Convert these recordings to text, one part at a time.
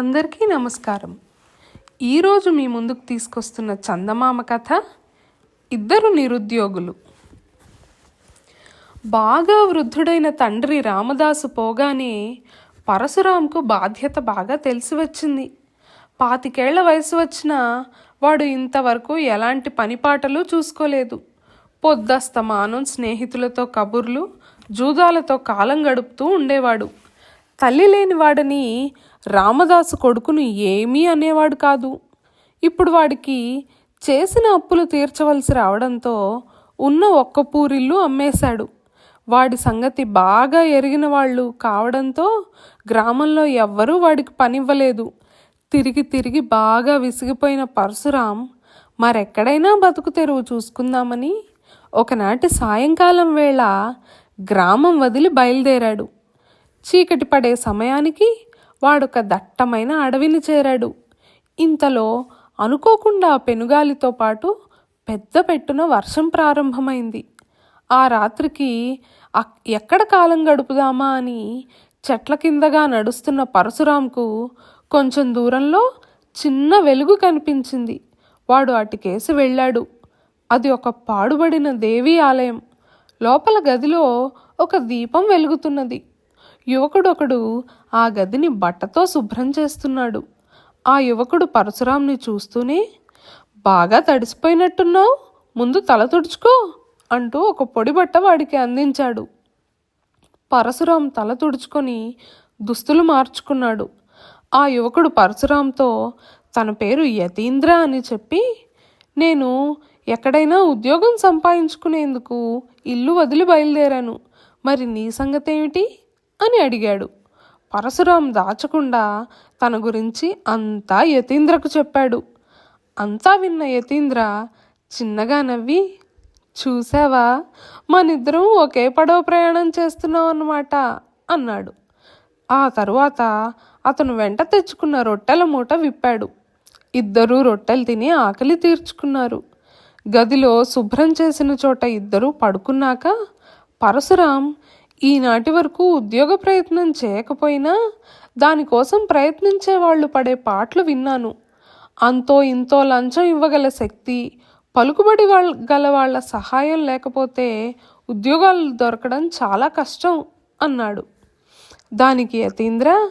అందరికీ నమస్కారం. ఈరోజు మీ ముందుకు తీసుకొస్తున్న చందమామ కథ ఇద్దరు నిరుద్యోగులు. బాగా వృద్ధుడైన తండ్రి రామదాసు పోగానే పరశురాంకు బాధ్యత బాగా తెలిసి వచ్చింది. పాతికేళ్ళ వయసు వచ్చిన వాడు ఇంతవరకు ఎలాంటి పనిపాటలు చూసుకోలేదు. పొద్దస్తమానం స్నేహితులతో కబుర్లు జూదాలతో కాలం గడుపుతూ ఉండేవాడు. తల్లి లేని వాడని రామదాసు కొడుకును ఏమీ అనేవాడు కాదు. ఇప్పుడు వాడికి చేసిన అప్పులు తీర్చవలసి రావడంతో ఉన్న ఒక్క పూరిల్లు అమ్మేశాడు. వాడి సంగతి బాగా ఎరిగిన వాళ్ళు కావడంతో గ్రామంలో ఎవ్వరూ వాడికి పనివ్వలేదు. తిరిగి తిరిగి బాగా విసిగిపోయిన పరశురాం మరెక్కడైనా బతుకు తెరువు చూసుకుందామని ఒకనాటి సాయంకాలం వేళ గ్రామం వదిలి బయలుదేరాడు. చీకటి పడే సమయానికి వాడొక దట్టమైన అడవిని చేరాడు. ఇంతలో అనుకోకుండా పెనుగాలితో పాటు పెద్ద పెట్టున వర్షం ప్రారంభమైంది. ఆ రాత్రికి అక్- ఎక్కడ కాలం గడుపుదామా అని చెట్ల కిందగా నడుస్తున్న పరశురాంకు కొంచెం దూరంలో చిన్న వెలుగు కనిపించింది. వాడు అటుకేసి వెళ్ళాడు. అది ఒక పాడుబడిన దేవీ ఆలయం. లోపల గదిలో ఒక దీపం వెలుగుతున్నది. యువకుడొకడు ఆ గదిని బట్టతో శుభ్రం చేస్తున్నాడు. ఆ యువకుడు పరశురాంని చూస్తూనే బాగా తడిసిపోయినట్టున్నావు ముందు తల తుడుచుకో అంటూ ఒక పొడి బట్ట వాడికి అందించాడు. పరశురాం తల తుడుచుకొని దుస్తులు మార్చుకున్నాడు. ఆ యువకుడు పరశురాంతో తన పేరు యతీంద్ర అని చెప్పి నేను ఎక్కడైనా ఉద్యోగం సంపాదించుకునేందుకు ఇల్లు వదిలి బయలుదేరాను. మరి నీ సంగతేమిటి? అని అడిగాడు. పరశురాం దాచకుండా తన గురించి అంతా యతీంద్రకు చెప్పాడు. అంతా విన్న యతీంద్ర చిన్నగా నవ్వి చూసావా మనిద్దరం ఒకే పడవ ప్రయాణం చేస్తున్నాం అన్నమాట అన్నాడు. ఆ తరువాత అతను వెంట తెచ్చుకున్న రొట్టెల మూట విప్పాడు. ఇద్దరూ రొట్టెలు తిని ఆకలి తీర్చుకున్నారు. గదిలో శుభ్రం చేసిన చోట ఇద్దరూ పడుకున్నాక పరశురాం ఈనాటి వరకు ఉద్యోగ ప్రయత్నం చేయకపోయినా దానికోసం ప్రయత్నించే వాళ్ళు పడే పాటలు విన్నాను. అంతో ఇంతో లంచం ఇవ్వగల శక్తి పలుకుబడి వాళ్ళ గల వాళ్ళ సహాయం లేకపోతే ఉద్యోగాలు దొరకడం చాలా కష్టం అన్నాడు. దానికి యతీంద్ర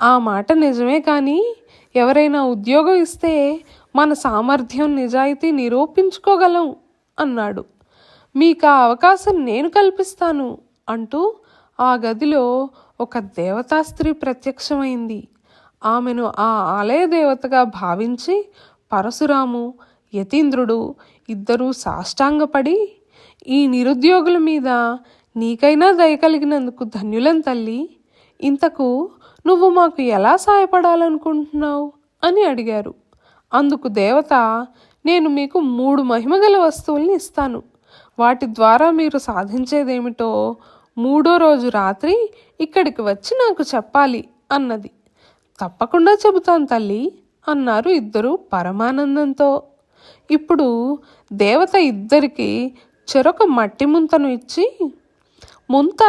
ఆ మాట నిజమే కానీ ఎవరైనా ఉద్యోగం ఇస్తే మన సామర్థ్యం నిజాయితీ నిరూపించుకోగలం అన్నాడు. మీకు ఆ అవకాశం నేను కల్పిస్తాను అంటూ ఆ గదిలో ఒక దేవతా స్త్రీ ప్రత్యక్షమైంది. ఆమెను ఆ ఆలయ దేవతగా భావించి పరశురాము యతీంద్రుడు ఇద్దరూ సాష్టాంగపడి ఈ నిరుద్యోగుల మీద నీకైనా దయ కలిగినందుకు ధన్యులం తల్లి ఇంతకు నువ్వు మాకు ఎలా సాయపడాలనుకుంటున్నావు? అని అడిగారు. అందుకు దేవత నేను మీకు మూడు మహిమగల వస్తువుల్ని ఇస్తాను. వాటి ద్వారా మీరు సాధించేదేమిటో మూడో రోజు రాత్రి ఇక్కడికి వచ్చి నాకు చెప్పాలి అన్నది. తప్పకుండా చెబుతాను తల్లి అన్నారు ఇద్దరు పరమానందంతో. ఇప్పుడు దేవత ఇద్దరికి చెరొక మట్టి ముంతను ఇచ్చి ముంత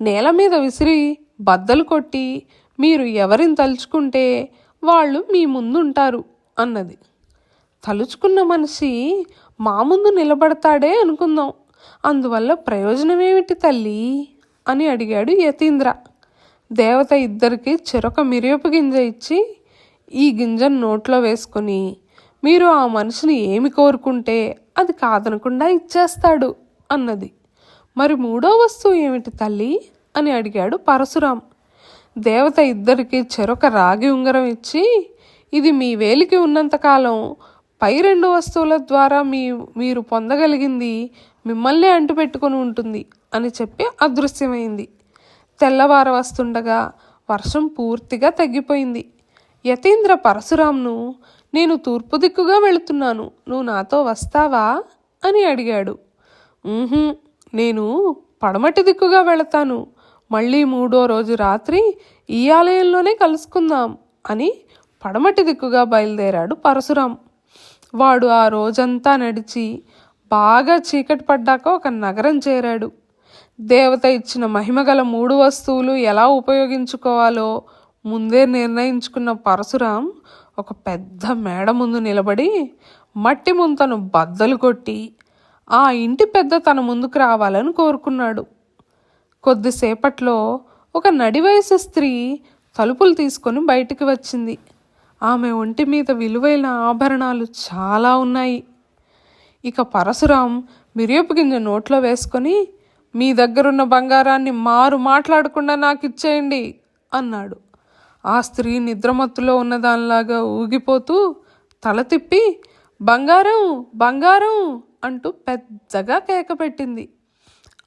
నేల మీద విసిరి బద్దలు కొట్టి మీరు ఎవరిని తలుచుకుంటే వాళ్ళు మీ ముందుంటారు అన్నది. తలుచుకున్న మనిషి మా ముందు నిలబడతాడే అనుకుందాం. అందువల్ల ప్రయోజనమేమిటి తల్లి? అని అడిగాడు యతీంద్ర. దేవత ఇద్దరికి చెరొక మిరియపు గింజ ఇచ్చి ఈ గింజను నోట్లో వేసుకొని మీరు ఆ మనిషిని ఏమి కోరుకుంటే అది కాదనకుండా ఇచ్చేస్తాడు అన్నది. మరి మూడో వస్తువు ఏమిటి తల్లి? అని అడిగాడు పరశురాం. దేవత ఇద్దరికి చెరొక రాగి ఉంగరం ఇచ్చి ఇది మీ వేలికి ఉన్నంతకాలం పై రెండు వస్తువుల ద్వారా మీ మీరు పొందగలిగింది మిమ్మల్ని అంటుపెట్టుకొని ఉంటుంది అని చెప్పి అదృశ్యమైంది. తెల్లవార వస్తుండగా వర్షం పూర్తిగా తగ్గిపోయింది. యతీంద్ర పరశురాంను నేను తూర్పు దిక్కుగా వెళుతున్నాను. నువ్వు నాతో వస్తావా? అని అడిగాడు. నేను పడమటి దిక్కుగా వెళతాను. మళ్ళీ మూడో రోజు రాత్రి ఈ ఆలయంలోనే కలుసుకుందాం అని పడమటి దిక్కుగా బయలుదేరాడు పరశురాం వాడు ఆ రోజంతా నడిచి బాగా చీకటి పడ్డాక ఒక నగరం చేరాడు. దేవత ఇచ్చిన మహిమగల మూడు వస్తువులు ఎలా ఉపయోగించుకోవాలో ముందే నిర్ణయించుకున్న పరశురాం ఒక పెద్ద మేడ ముందు నిలబడి మట్టి ముంతను బద్దలు కొట్టి ఆ ఇంటి పెద్ద తన ముందుకు రావాలని కోరుకున్నాడు. కొద్దిసేపట్లో ఒక నడివయసు స్త్రీ తలుపులు తీసుకొని బయటికి వచ్చింది. ఆమె ఒంటి మీద విలువైన ఆభరణాలు చాలా ఉన్నాయి. ఇక పరశురాం మిరియపు గింజ నోట్లో వేసుకొని మీ దగ్గరున్న బంగారాన్ని మారు మాట్లాడకుండా నాకు ఇచ్చేయండి అన్నాడు. ఆ స్త్రీ నిద్రమత్తులో ఉన్నదానిలాగా ఊగిపోతూ తల తిప్పి బంగారం బంగారం అంటూ పెద్దగా కేక పెట్టింది.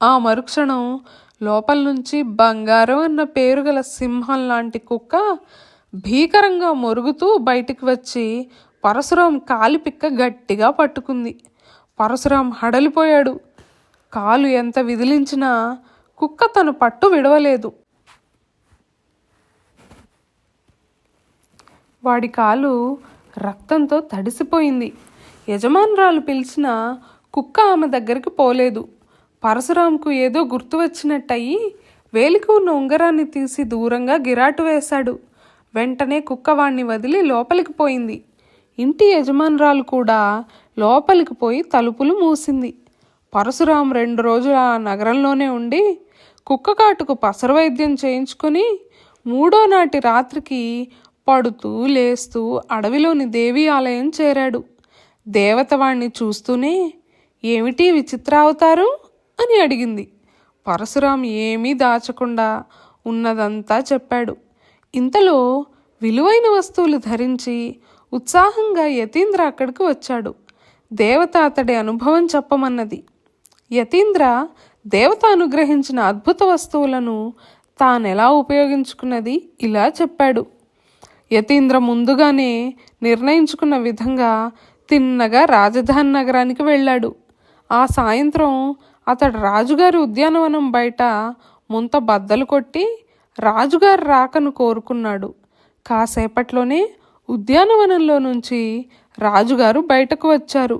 ఆ మరుక్షణం లోపల నుంచి బంగారం అన్న పేరు గల సింహం లాంటి కుక్క భీకరంగా మొరుగుతూ బయటికి వచ్చి పరశురాం కాలిపిక్క గట్టిగా పట్టుకుంది. పరశురాం హడలిపోయాడు. కాలు ఎంత విదిలించినా కుక్క తను పట్టు విడవలేదు. వాడి కాలు రక్తంతో తడిసిపోయింది. యజమానురాలు పిలిచిన కుక్క ఆమె దగ్గరికి పోలేదు. పరశురాంకు ఏదో గుర్తు వచ్చినట్టయి వేలికి ఉన్న ఉంగరాన్ని తీసి దూరంగా గిరాటు వేశాడు. వెంటనే కుక్క వాణ్ణి వదిలి లోపలికి పోయింది. ఇంటి యజమానురాలు కూడా లోపలికి పోయి తలుపులు మూసింది. పరశురాం రెండు రోజులు ఆ నగరంలోనే ఉండి కుక్క కాటుకు చేయించుకుని వైద్యం చేయించుకొని మూడో నాటి రాత్రికి పడుతూ లేస్తూ అడవిలోని దేవి ఆలయం చేరాడు. దేవతవాణ్ణి చూస్తూనే ఏమిటి విచిత్ర అవుతారు? అని అడిగింది. పరశురాం ఏమీ దాచకుండా ఉన్నదంతా చెప్పాడు. ఇంతలో విలువైన వస్తువులు ధరించి ఉత్సాహంగా యతీంద్ర అక్కడికి వచ్చాడు. దేవత అతడి అనుభవం చెప్పమన్నది. యతీంద్ర దేవత అనుగ్రహించిన అద్భుత వస్తువులను తానెలా ఉపయోగించుకున్నది ఇలా చెప్పాడు. యతీంద్ర ముందుగానే నిర్ణయించుకున్న విధంగా తిన్నగా రాజధాని నగరానికి వెళ్ళాడు. ఆ సాయంత్రం అతడు రాజుగారి ఉద్యానవనం బయట ముంత బద్దలు కొట్టి రాజుగారు రాకను కోరుకున్నాడు. కాసేపట్లోనే ఉద్యానవనంలో నుంచి రాజుగారు బయటకు వచ్చారు.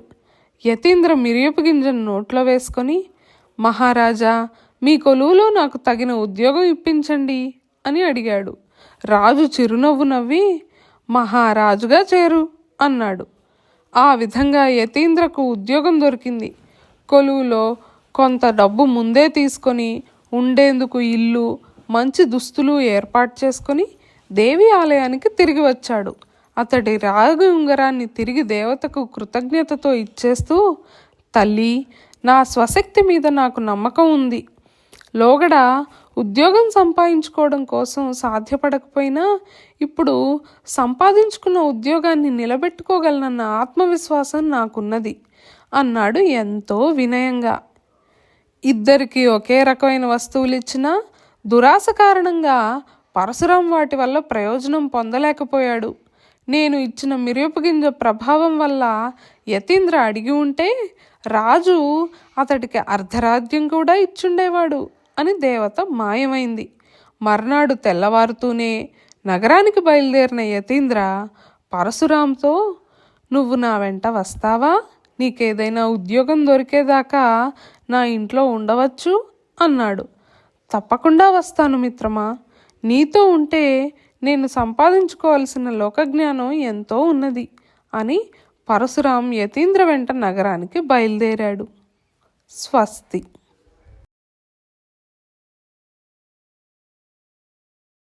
యతీంద్ర మిరియపు గింజను నోట్లో వేసుకొని మహారాజా మీ కొలువులో నాకు తగిన ఉద్యోగం ఇప్పించండి అని అడిగాడు. రాజు చిరునవ్వు నవ్వి మహారాజుగా చేరు అన్నాడు. ఆ విధంగా యతీంద్రకు ఉద్యోగం దొరికింది. కొలువులో కొంత డబ్బు ముందే తీసుకొని ఉండేందుకు ఇల్లు మంచి దుస్తులు ఏర్పాటు చేసుకొని దేవి ఆలయానికి తిరిగి వచ్చాడు. అతడి రాగు ఉంగరాన్ని తిరిగి దేవతకు కృతజ్ఞతతో ఇచ్చేస్తూ తల్లి నా స్వశక్తి మీద నాకు నమ్మకం ఉంది. లోగడ ఉద్యోగం సంపాదించుకోవడం కోసం సాధ్యపడకపోయినా ఇప్పుడు సంపాదించుకున్న ఉద్యోగాన్ని నిలబెట్టుకోగలనన్న ఆత్మవిశ్వాసం నాకున్నది అన్నాడు ఎంతో వినయంగా. ఇద్దరికి ఒకే రకమైన వస్తువులు ఇచ్చినా దురాశ కారణంగా పరశురాం వాటి వల్ల ప్రయోజనం పొందలేకపోయాడు. నేను ఇచ్చిన మిరపగింజ గింజ ప్రభావం వల్ల యతీంద్ర అడిగి ఉంటే రాజు అతడికి అర్ధరాజ్యం కూడా ఇచ్చుండేవాడు అని దేవత మాయమైంది. మర్నాడు తెల్లవారుతూనే నగరానికి బయలుదేరిన యతీంద్ర పరశురాంతో నువ్వు నా వెంట వస్తావా? నీకేదైనా ఉద్యోగం దొరికేదాకా నా ఇంట్లో ఉండవచ్చు అన్నాడు. తప్పకుండా వస్తాను మిత్రమా. నీతో ఉంటే నేను సంపాదించుకోవాల్సిన లోకజ్ఞానం ఎంతో ఉన్నది అని పరశురాం యతీంద్ర వెంట నగరానికి బయలుదేరాడు. స్వస్తి.